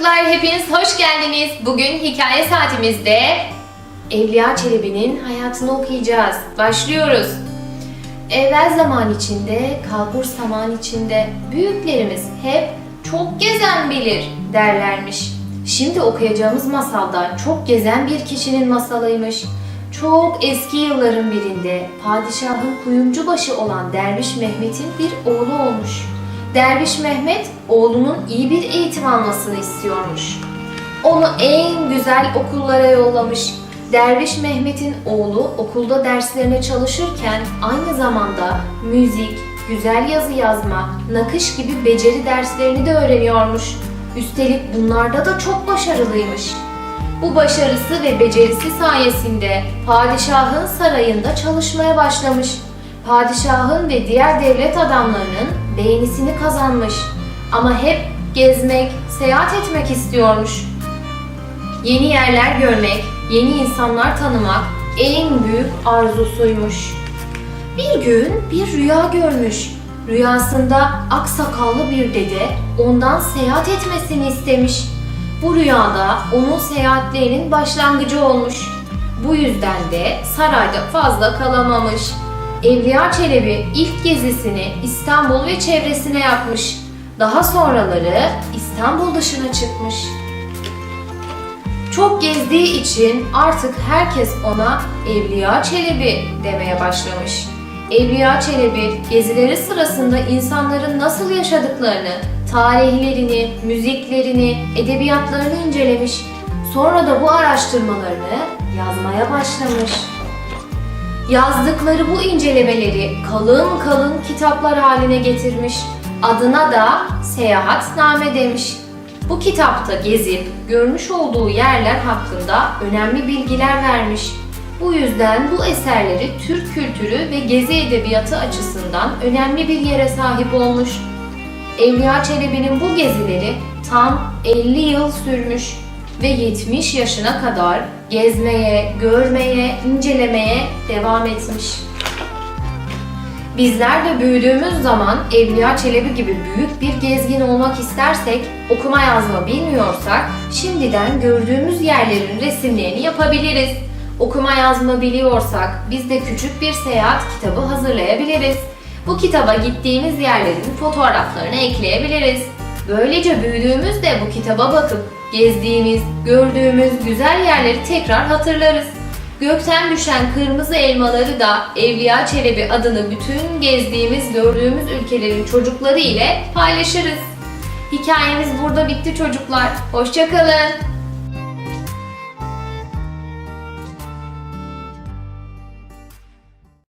çocuklar, hepiniz hoş geldiniz. Bugün hikaye saatimizde Evliya Çelebi'nin hayatını okuyacağız. Başlıyoruz. Evvel zaman içinde, kalbur zaman içinde büyüklerimiz hep çok gezen bilir derlermiş. Şimdi okuyacağımız masalda çok gezen bir kişinin masalıymış. Çok eski yılların birinde padişahın kuyumcu başı olan Derviş Mehmet'in bir oğlu olmuş. Derviş Mehmet oğlunun iyi bir eğitim almasını istiyormuş. Onu en güzel okullara yollamış. Derviş Mehmet'in oğlu okulda derslerine çalışırken aynı zamanda müzik, güzel yazı yazma, nakış gibi beceri derslerini de öğreniyormuş. Üstelik bunlarda da çok başarılıymış. Bu başarısı ve becerisi sayesinde padişahın sarayında çalışmaya başlamış. Padişahın ve diğer devlet adamlarının beğenisini kazanmış. Ama hep gezmek, seyahat etmek istiyormuş. Yeni yerler görmek, yeni insanlar tanımak en büyük arzusuymuş. Bir gün bir rüya görmüş. Rüyasında aksakallı bir dede ondan seyahat etmesini istemiş. Bu rüyada onun seyahatlerinin başlangıcı olmuş. Bu yüzden de sarayda fazla kalamamış. Evliya Çelebi ilk gezisini İstanbul ve çevresine yapmış. Daha sonraları İstanbul dışına çıkmış. Çok gezdiği için artık herkes ona Evliya Çelebi demeye başlamış. Evliya Çelebi gezileri sırasında insanların nasıl yaşadıklarını, tarihlerini, müziklerini, edebiyatlarını incelemiş. Sonra da bu araştırmalarını yazmaya başlamış. Yazdıkları bu incelemeleri kalın kalın kitaplar haline getirmiş. Adına da Seyahatname demiş. Bu kitapta gezip görmüş olduğu yerler hakkında önemli bilgiler vermiş. Bu yüzden bu eserleri Türk kültürü ve gezi edebiyatı açısından önemli bir yere sahip olmuş. Evliya Çelebi'nin bu gezileri tam 50 yıl sürmüş ve 70 yaşına kadar gezmeye, görmeye, incelemeye devam etmiş. Bizler de büyüdüğümüz zaman Evliya Çelebi gibi büyük bir gezgin olmak istersek, okuma yazma bilmiyorsak şimdiden gördüğümüz yerlerin resimlerini yapabiliriz. Okuma yazma biliyorsak biz de küçük bir seyahat kitabı hazırlayabiliriz. Bu kitaba gittiğimiz yerlerin fotoğraflarını ekleyebiliriz. Böylece büyüdüğümüzde bu kitaba bakıp gezdiğimiz, gördüğümüz güzel yerleri tekrar hatırlarız. Gökten düşen kırmızı elmaları da Evliya Çelebi adını bütün gezdiğimiz, gördüğümüz ülkelerin çocukları ile paylaşırız. Hikayemiz burada bitti çocuklar. Hoşçakalın.